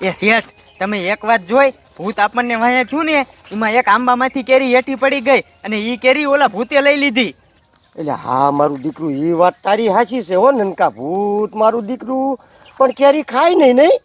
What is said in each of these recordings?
એ શેઠ તમે એક વાત જોઈ ભૂત આપણને વાયા થયું ને એમાં એક આંબામાંથી કેરી હેઠી પડી ગઈ અને એ કેરી ઓલા ભૂતે લઈ લીધી. એટલે હા મારું દીકરું એ વાત તારી હાચી છે હો નનકા ભૂત મારું દીકરું. પણ કેરી ખાય નહીં નહીં?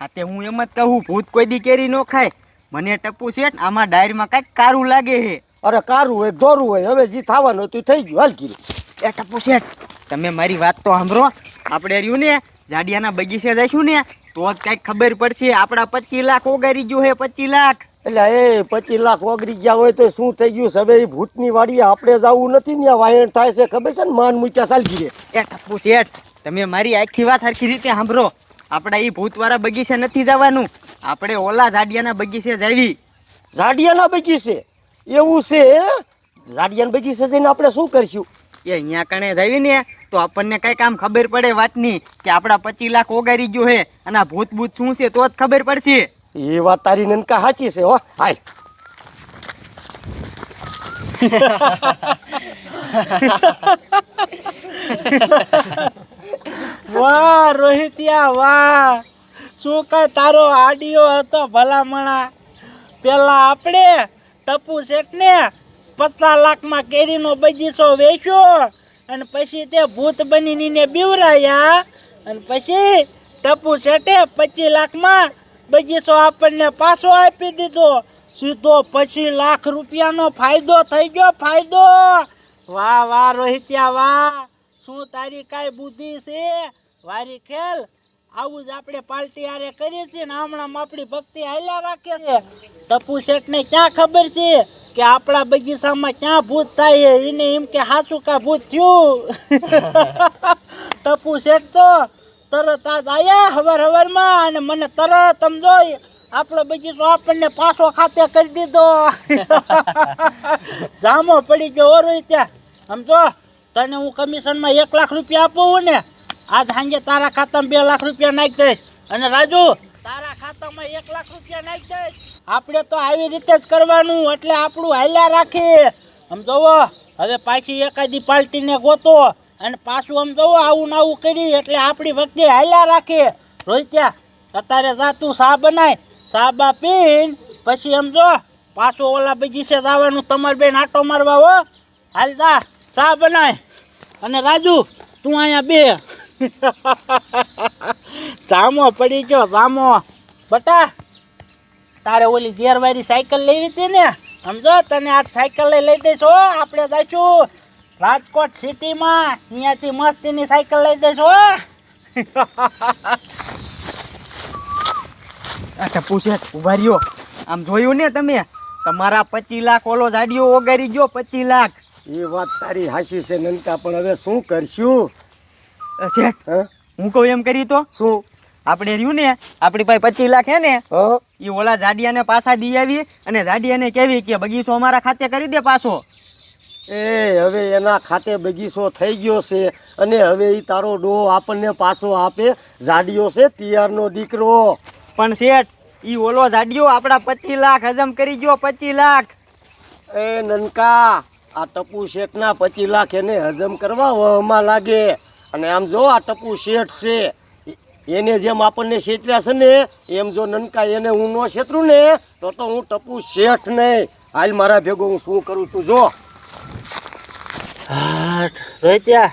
હા તે હું એમ જ કહું ભૂત કોઈ દી કેરી ન ખાય. મને ટપ્પુ શેઠ આમાં ડાયરીમાં કાંઈક કારું લાગે છે. અરે કારું હોય દોરું હોય હવે જે થવાનું હતું થઈ ગયું હાલ કીધું. એ ટપ્પુ શેઠ તમે મારી વાત તો સાંભળો. આપણે રહ્યું ને જાડિયાના બગીચે જઈશું ને તો જ કાંઈક ખબર પડશે આપણા પચીસ લાખ ઓગારી ગયું હે પચીસ લાખ. એટલે એ પચીસ લાખ ઓગરી ગયા હોય તો શું થઈ ગયું? હવે એ ભૂતની વાડીએ આપણે જવું નથી ને વાયણ થાય છે ખબર છે ને? માન મૂક્યા ચાલકી રે. એ ટપ્પુ શેઠ તમે મારી આખી વાત સરખી રીતે સાંભળો. આપણે એ ભૂતવાળા બગીચે નથી જવાનું. આપણે ઓલા ઝાડિયાના બગીચે જાવી. ઝાડિયાના બગીચે? એવું છે ઝાડિયાના બગીચે જઈને આપણે શું કરશું? એ અહીંયા કણે જાવી ને તો આપણને કઈ કામ ખબર પડે વાતની કે આપણા પચીસ લાખ ઓગારી ગયો હે અને આ ભૂત ભૂત શું છે તો જ ખબર પડશે. એ વાત તારી નનકા સાચી છે હો. હાય વાહ રોહિતિયા વાહ. શું કઈ તારો આડિયો હતો ભલામણા? પેલા આપણે ટપુ શેઠને પચાસ લાખમાં કેરીનો બગીચો વેચ્યો. અને પછી તે ભૂત બનીને બીવરાયા. અને પછી ટપુ શેઠે પચીસ લાખમાં બગીચો આપણને પાછો આપી દીધો. સીધો પચીસ લાખ રૂપિયાનો ફાયદો થઈ ગયો, ફાયદો. વાહ વાહ, રોહિત્યા, વાહ. શું તારી કાંઈ બુદ્ધિ છે? વારી ખેલ. આવું જ આપણે પાલટી આરે કરીએ છીએ ને હમણાં આપણી ભક્તિ હાલ્યા રાખે છે. ટપુ શેઠને ક્યાં ખબર છે? કે આપણા બગીચામાં ક્યાં ભૂત થાય એને એમ કે હાચું કા ભૂત થયું. ટપુ શેઠ તો તરત આજ આયા હવાર હવારમાં અને મને તરત સમજો આપણો બગીચો આપણને પાછો ખાતે કરી દીધો. જામો પડી ગયો ઓરો ત્યાં. સમજો તને હું કમિશનમાં એક લાખ રૂપિયા આપું ને આજ સાંજે તારા ખાતામાં બે લાખ રૂપિયા નાખી દઈશ. અને રાજુ તારા ખાતામાં એક લાખ રૂપિયા નાખી દઈશ. આપણે તો આવી રીતે જ કરવાનું, એટલે આપણું હાલ્યા રાખીએ આમ જોવો, હવે પાછી એકાદી પાર્ટીને ગોતો અને પાછું આમ જોવો, આવું ને આવું કરી, એટલે આપણી વખતે હાલ્યા રાખીએ રોહિત્યા અત્યારે જા તું સા બનાય, સા બા પીન, પછી આમ જો, પાછું ઓલા બગીચે જવાનું, તમારે બેન આટો મારવા હો. હાલ જા, સા બનાય. અને રાજુ, તું અહીંયા બે. જામો પડી ગયો, જામો. બટા તારે ઓલી ગેરવાળી સાયકલ લેવી હતી ને? સમજો? તને આ સાયકલ લઈ લઈ દઈશ આપણે જઈશું રાજકોટ સિટીમાં. અહીંયાથી મસ્તીની સાયકલ લઈ દઈશ અચ્છા આ ટપ્પુ ઊભા રહ્યો. આમ જોયું ને તમે? તમારા પચીસ લાખ ઓલો જાડિયો ઓગારી ગયો પચીસ લાખ. એ વાત તારી હાસી છે નનકા પણ હવે શું કરશું? અ હું કહું એમ કરી તો? શું? આપણે રહ્યું ને આપણી પાસે પચીસ લાખ હે ને એ ઓલા જાડિયાને પાછા દી આવી અને જાડિયાને કેવી કે બગીચો અમારા ખાતે કરી દે પાછો. એ હવે એના ખાતે બગીચો થઈ ગયો છે અને હવે એ તારો ડો આપણને પાછો આપે. જાડિયો છે તિયારનો દીકરો. પણ શેઠ ઈ ઓલો જાડિયો આપણા પચીસ લાખ હજમ કરી ગયો પચીસ લાખ. એ નનકા આ ટપુ શેઠના પચીસ લાખ એને હજમ કરવા વહમાં લાગે. અને આમ જો આ ટપુ શેઠ છે. એને જેમ આપણને છેતર્યા છે ને એમ જો નનકા એને હું ન છેતરું ને તો તો હું ટપુ શેઠ નહીં. હાલ મારા ભેગો હું શું કરું તું જો. હાટ રોહિત્યા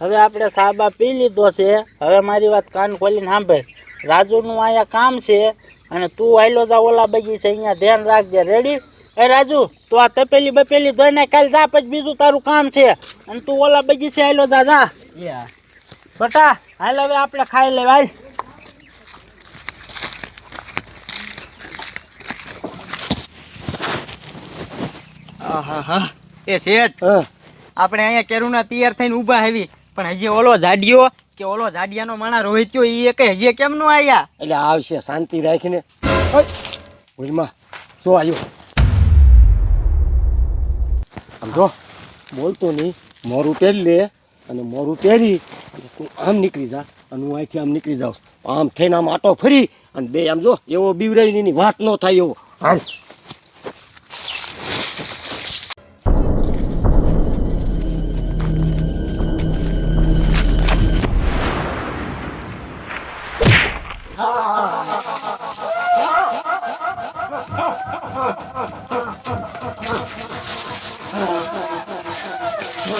હવે આપણે સાબા પી લીધો છે. હવે મારી વાત કાન ખોલીને સાંભળ. રાજુનું અહીંયા કામ છે અને તું આયલો જા ઓલા બગીચે અહીંયા ધ્યાન રાખજે. રેડી એ રાજુ તું આ તપેલી બપેલી ધોઈને કાલ જા પછી બીજું તારું કામ છે. અને તું ઓલા બગીચે આયલો જા જા. બટા હાલ હવે આપણે ખાઈ લેવા હાલ આહાહા. એ શેઠ આપણે અહીંયા કેરુના તૈયાર થઈને ઊભા આવી પણ હજી ઓલો જાડિયો કે ઓલો જાડિયાનો માણા રોહિત્યો એ કે હજી કેમ નો આવ્યા એટલે આવશે શાંતિ રાખીને. ભૂજમાં જો આવ્યો આમ જો બોલતો નહીં મોરું પહેરી લે. અને મોરું પહેરી આમ નીકળી જા અને હું અહીંથી આમ નીકળી જાઉં. આમ થઈને આમ આટો ફરી અને બે આમ જો એવો બીવરાઈ વાત ન થાય એવો. આમ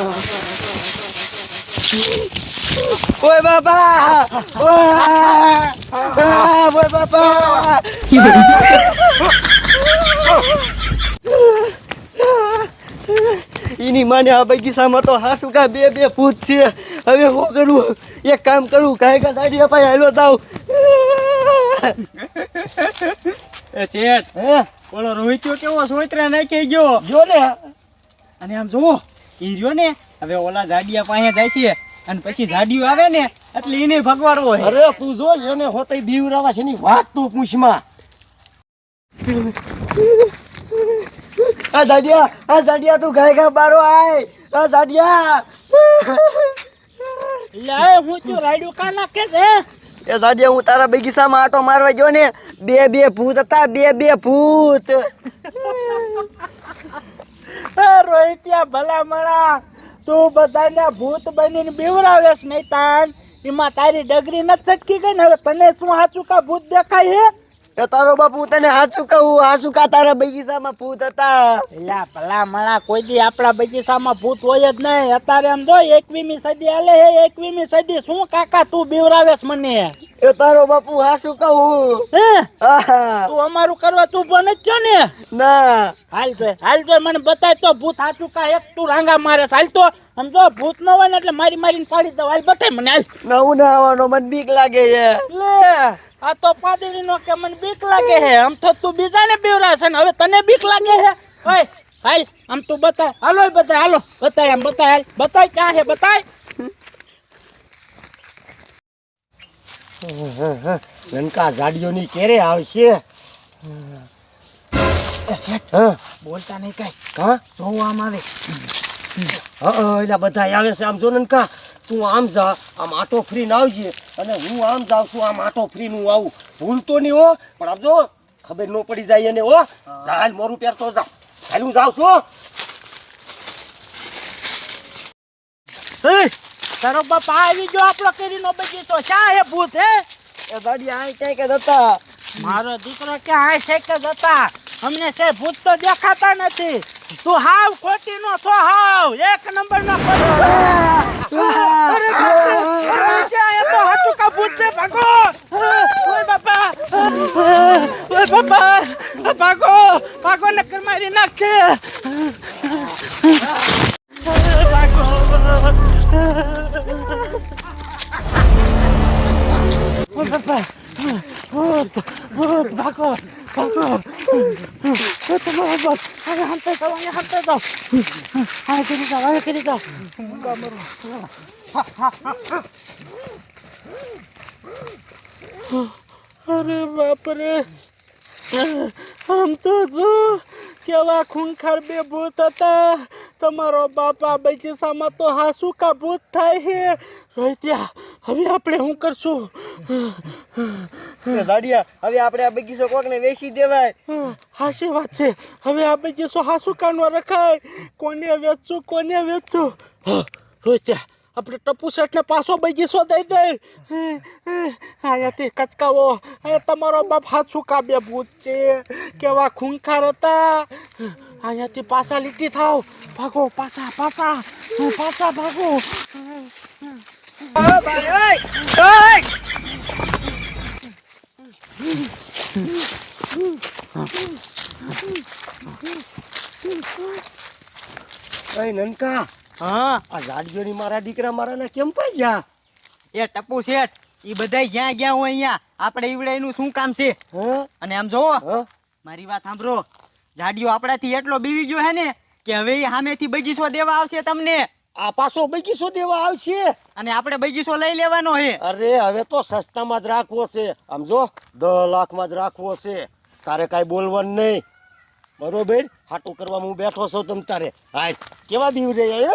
Oh, ઓય બાપા! ઓય ઓય બાપા! એની માને આ બગીચામાં તો હાસુ કા બે બે ભૂત છે. હવે હું કરું? એક કામ કરું કાંઈ કા દાડી અપાય હાલો તાવ એ શેઠ હે? ઓલો રોહિત્યો કેવો સોયત્રા નાખી ગયો? જો ને? અને આમ જુઓ ઈ રહ્યો ને હવે ઓલા જાડિયા પાસે જાય છે અને પછી જાડિયું આવે ને એટલે એને ભગવાડવો છે. અરે તું જો એને હોતે બીવરાવા છે ની વાત તું પૂછમાં આ જાડિયા આ જાડિયા તું ગાય ગા બારો આય. આ જાડિયા. લે હું તો રાડ્યું કા નાખે છે? એ દાડિયા હું તારા બગીચામાં આટો મારવા ગયો ને બે બે ભૂત હતા બે બે ભૂત. રોહિત્યા ભલા મળા તું બધાને ભૂત બનીને બીવરાવેશ નહીં તાન એમાં તારી ડગરી નથી છટકી ગઈ ને હવે તને શું સાચું કા ભૂત દેખાય હે? એ તારો બાપુ તને હાચું કહું હાચું કા તારા બગીચામાં ભૂત હતા? એલા ભલા મળા કોઈ દી આપણા બગીચામાં ભૂત હોય જ નહીં. અત્યારે એમ જો એકવીમી સદી આલે હે એકવીમી સદી. શું કાકા તું બીવરાવેશ મને? એ તારો બાપુ હાચું કહું? હે? તું અમારું કરવા તું બને જ ને? ના. હાલ તો હાલ તો મને બતાય તો ભૂત સાચું કા એક તું રાંગા મારે હાલ તો સમજો ભૂત ન હોય ને એટલે મારી મારીને પાડી દઉં. હાલ બતાય મને હાલ. નવું ના આવવાનો મને બીક લાગે છે. લે આ તો પાદરી નો કે મને બીક લાગે હે આમ તો તું બીજાને બીવરાશે ને હવે તને બીક લાગે હે ઓય હાલ આમ તું બતાય. હાલો બતાય હાલો. બતાય આમ બતાય હાલ. બતાય ક્યાં હે બતાય? નનકા ઝાડીઓની કેરે આવશે. બોલતા નહીં કઈ. હા? જોવું આમ આવે હા એટલે બધા આવે છે. આમ જો નનકા તું આમ જા આમ આટો ફ્રીને આવજે. અને હું આમ જાઉં છું આમ આટો ફ્રીનું આવું. ભૂલતો નહીં હો પણ આમ જો ખબર ન પડી જાય એને હો. જાલ મોરું પહેરતો જા. હાલ હું જાઉં છું તારો બાપ આવી ગયો આપણો કેરીનો બગીચો. શા હે ભૂત હે? એ દાદી આ ક્યાંય કે જતા? મારો દીકરો કે આ છે કે જતા? અમને છે ભૂત તો દેખાતા નથી. તું હાવ ખોટી નો છો હાવ. એક નંબર નો તો કા ભૂત છે ભાગો. ઓય બાપા. ઓય બાપા. ભાગો. ભાગો નકર મારી નાખશે ઓય બાપા ભૂત ભૂત ભાગો ભાગો એ તમારો બાપ હવે હંતે જાઓ અહીંયા હંતે જાઓ હવે કરી જાઓ હવે કરી જાઓ અરે બાપરે આમ તો જો કેવા ખૂંખાર બે ભૂત હતા તમારો બાપા બગીચામાં તો હાસુ કા ભૂત થાય છે રોહિત્યા હવે આપણે શું કરશું દાડિયા હવે આપણે આ બગીચો કોકને વેચી દેવાય. હા, વાત છે. હવે આ બગીચો હાસુ કાનો રખાય. કોને વેચશું કોને વેચશું હા, રોહિત્યા આપણે ટપુ શેઠને પાછો બગીચો દઈ દે. અહીંયાથી કચકાવો. અહીંયા તમારો બાપ હાસુ કાબે ભૂત છે. કેવા ખૂંખાર હતા. અહીંયાથી પાછા લીટી થાવ. ભાગો પાછા પાછા. હું પાછા ભાગો. એ નનકા હા? આ ઝાડીઓની મારા દીકરા મારાના કેમ પાઈ ગયા એ ટપુ શેઠ ઈ બધાય જ્યાં ગયા હોય અહીંયા. આપણે ઈવડાયનું શું કામ છે? અને આમ જોવો હા? મારી વાત સાંભળો. જાડીઓ આપણાથી એટલો બીવી ગયો હે ને કે હવે એ સામેથી બગીચો દેવા આવશે તમને. આ પાછો બગીચો દેવા આવશે. અને આપણે બગીચો લઈ લેવાનો હે અરે હવે તો સસ્તામાં જ રાખવો છે. સમજો દસ લાખમાં જ રાખવો છે. તારે કાંઈ બોલવાનું નહીં. બરોબર? હાટું કરવા હું બેઠો છું તમ તારે. હાય. કેવા બીવ રે હે?